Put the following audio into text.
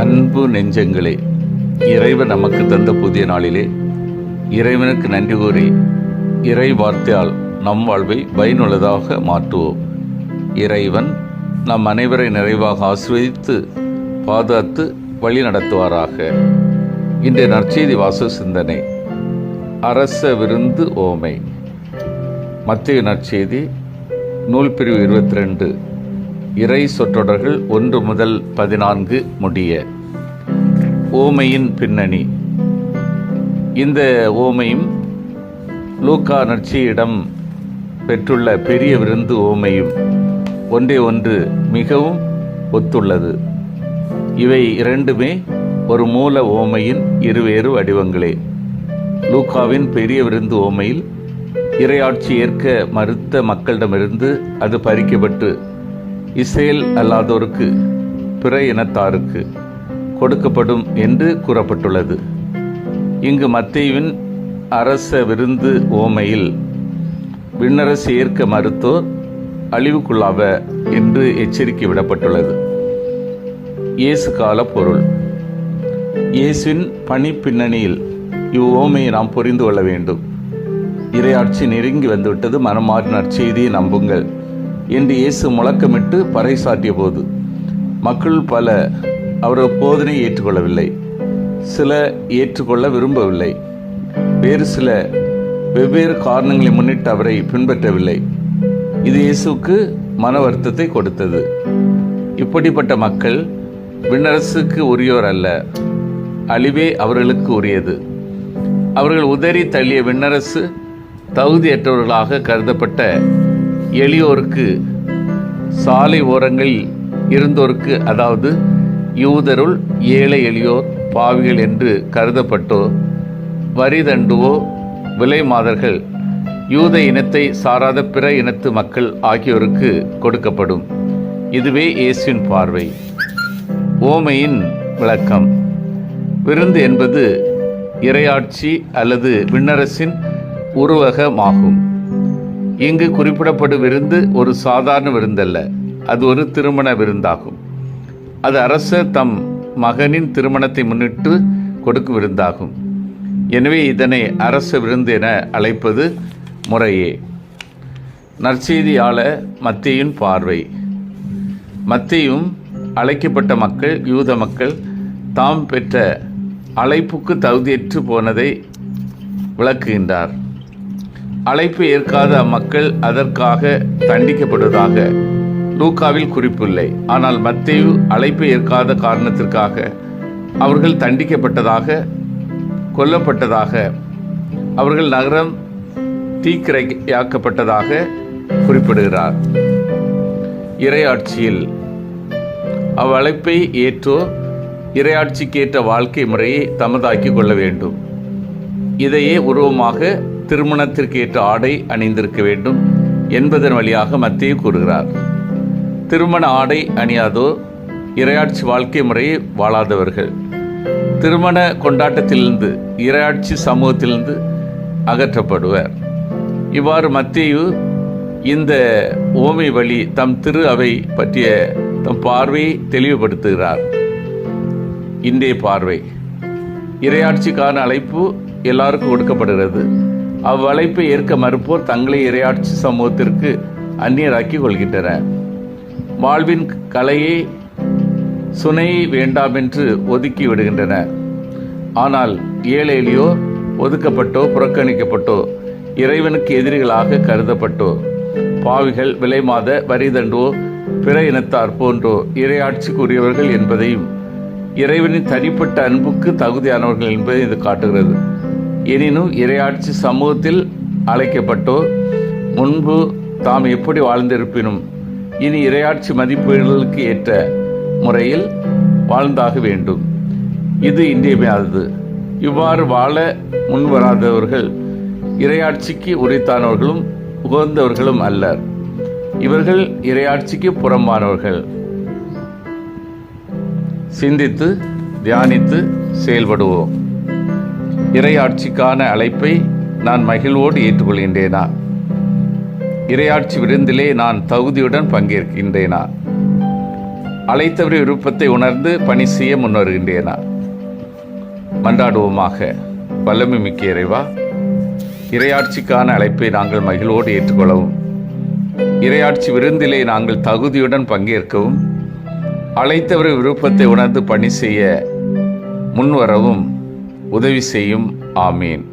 அன்பு நெஞ்சங்களே இறைவன் நமக்கு தந்த புதிய நாளிலே இறைவனுக்கு நன்றி கூறி இறை வார்த்தையால் நம் வாழ்வை பயனுள்ளதாக மாற்றுவோம். இறைவன் நம் அனைவரை நிறைவாக ஆசிர்வதித்து பாதுகாத்து வழி நடத்துவாராக. இன்றைய நற்செய்தி வாச சிந்தனை அரச விருந்து ஓமை. மத்திய நற்செய்தி நூல் பிரிவு இருபத்தி ரெண்டு இறை சொற்றொடர்கள் ஒன்று முதல் பதினான்கு முடிய. ஓமையின் பின்னணி. இந்த ஓமையும் லூக்கா நற்சியிடம் பெற்றுள்ள பெரிய விருந்து ஓமையும் ஒன்றே ஒன்று மிகவும் ஒத்துள்ளது. இவை இரண்டுமே ஒரு மூல ஓமையின் இருவேறு வடிவங்களே. லூக்காவின் பெரிய விருந்து ஓமையில் இறையாட்சி ஏற்க மறுத்த மக்களிடமிருந்து அது பறிக்கப்பட்டு இஸ்ரேல் அல்லாதோருக்கு பிற இனத்தாருக்கு கொடுக்கப்படும் என்று கூறப்பட்டுள்ளது. இங்கு மத்தேயுவின் அரச விருந்து ஓமையில் விண்ணரசு ஏற்க மறுத்தோர் அழிவுக்குள்ளாவ என்று எச்சரிக்கை விடப்பட்டுள்ளது. இயேசு கால பொருள். இயேசுவின் பணி பின்னணியில் இவ்வோமையை நாம் புரிந்து கொள்ள வேண்டும். இரையாட்சி நெருங்கி வந்துவிட்டது மனமாறு நற்செய்தியை நம்புங்கள் என்று இயேசு முழக்கமிட்டு பறைசாற்றிய போது மக்கள் பல அவர்கள் போதனையை ஏற்றுக்கொள்ளவில்லை. சில ஏற்றுக்கொள்ள விரும்பவில்லை. வேறு சில வெவ்வேறு காரணங்களை முன்னிட்டு அவரை பின்பற்றவில்லை. இது இயேசுக்கு மன வருத்தத்தை கொடுத்தது. இப்படிப்பட்ட மக்கள் விண்ணரசுக்கு உரியோர் அல்ல. அழிவே அவர்களுக்கு உரியது. அவர்கள் உதறி தள்ளிய விண்ணரசு தகுதியற்றவர்களாக கருதப்பட்ட எளியோருக்கு சாலை ஓரங்களில் இருந்தோருக்கு அதாவது யூதருள் ஏழை எளியோர் பாவிகள் என்று கருதப்பட்டோ வரி தண்டுவோ விலை மாதர்கள் யூத இனத்தை சாராத பிற இனத்து மக்கள் ஆகியோருக்கு கொடுக்கப்படும். இதுவே இயேசுவின் பார்வை. ஓமையின் விளக்கம். விருந்து என்பது இறையாட்சி அல்லது விண்ணரசின் உருவகமாகும். இங்கு குறிப்பிடப்படும் விருந்து ஒரு சாதாரண விருந்தல்ல அது ஒரு திருமண விருந்தாகும். அது அரசர் தம் மகனின் திருமணத்தை முன்னிட்டு கொடுக்கும் விருந்தாகும் எனவே இதனை அரச விருந்து என அழைப்பது முறையே. நற்செய்தியாளர் மத்தியின் பார்வை. மத்தியும் அழைக்கப்பட்ட மக்கள் யூத மக்கள் தாம் பெற்ற அழைப்புக்கு தகுதியற்று போனதை விளக்குகின்றார். அழைப்பு ஏற்காத அம்மக்கள் அதற்காக தண்டிக்கப்படுவதாக லூக்காவில் குறிப்பில்லை. ஆனால் மத்தேயு அழைப்பை ஏற்காத காரணத்திற்காக அவர்கள் தண்டிக்கப்பட்டதாக கொல்லப்பட்டதாக அவர்கள் நகரம் தீக்கிரையாக்கப்பட்டதாக குறிப்பிடுகிறார். இறையாட்சியில் அவ்வழைப்பை ஏற்றோ இறையாட்சிக்கேற்ற வாழ்க்கை முறையை தமதாக்கி கொள்ள வேண்டும். இதையே உருவமாக திருமணத்திற்கேற்ற ஆடை அணிந்திருக்க வேண்டும் என்பதன் வழியாக மத்திய கூறுகிறார். திருமண ஆடை அணியாதோ இரையாட்சி வாழ்க்கை முறையை வாழாதவர்கள். திருமண கொண்டாட்டத்திலிருந்து இரையாட்சி சமூகத்திலிருந்து அகற்றப்படுவர். இவ்வாறு மத்தியு இந்த ஓமை வழி தம் திரு அவை பற்றிய தம் பார்வையை தெளிவுபடுத்துகிறார். இன்றைய பார்வை. இரையாட்சிக்கான அழைப்பு எல்லாருக்கும் கொடுக்கப்படுகிறது. அவ்வழைப்பை ஏற்க மறுப்போர் தங்களை இரையாட்சி சமூகத்திற்கு அந்நியராக்கி கொள்கின்றனர். வாழ்வின் கலையை சுனையை வேண்டாம் என்று ஒதுக்கி விடுகின்றன ஆனால் ஏழை ஒதுக்கப்பட்டோ புறக்கணிக்கப்பட்டோ இறைவனுக்கு எதிரிகளாக கருதப்பட்டோ பாவிகள் விலைமாத வரிதண்டோ பிற இனத்தார் போன்றோ இறையாட்சிக்குரியவர்கள் என்பதையும் இறைவனின் தனிப்பட்ட அன்புக்கு தகுதியானவர்கள் என்பதை இது காட்டுகிறது. எனினும் இறையாட்சி சமூகத்தில் அழைக்கப்பட்டோ முன்பு தாம் எப்படி வாழ்ந்திருப்பினும் இனி இரையாட்சி மதிப்பீடுகளுக்கு ஏற்ற முறையில் வாழ்ந்தாக வேண்டும். இது இன்றியமையாதது. இவ்வாறு வாழ முன்வராதவர்கள் இரையாட்சிக்கு உரித்தானவர்களும் உகந்தவர்களும் அல்லர். இவர்கள் இரையாட்சிக்கு புறம்பானவர்கள். சிந்தித்து தியானித்து செயல்படுவோம். இறையாட்சிக்கான அழைப்பை நான் மகிழ்வோடு ஏற்றுக்கொள்கின்றேனா? இறையாட்சி விருந்திலே நான் தகுதியுடன் பங்கேற்கின்றேனா? அழைத்தவரின் விருப்பத்தை உணர்ந்து பணி செய்ய முன்வருகின்றேனா? மன்றாடுவோமாக வல்லமை மிக்க இறைவா இறையாட்சிக்கான அழைப்பை நாங்கள் மகிழ்வோடு ஏற்றுக்கொள்ளவும் இறையாட்சி விருந்திலே நாங்கள் தகுதியுடன் பங்கேற்கவும் அழைத்தவர் விருப்பத்தை உணர்ந்து பணி செய்ய முன்வரவும் உதவி செய்யும். ஆமீன்.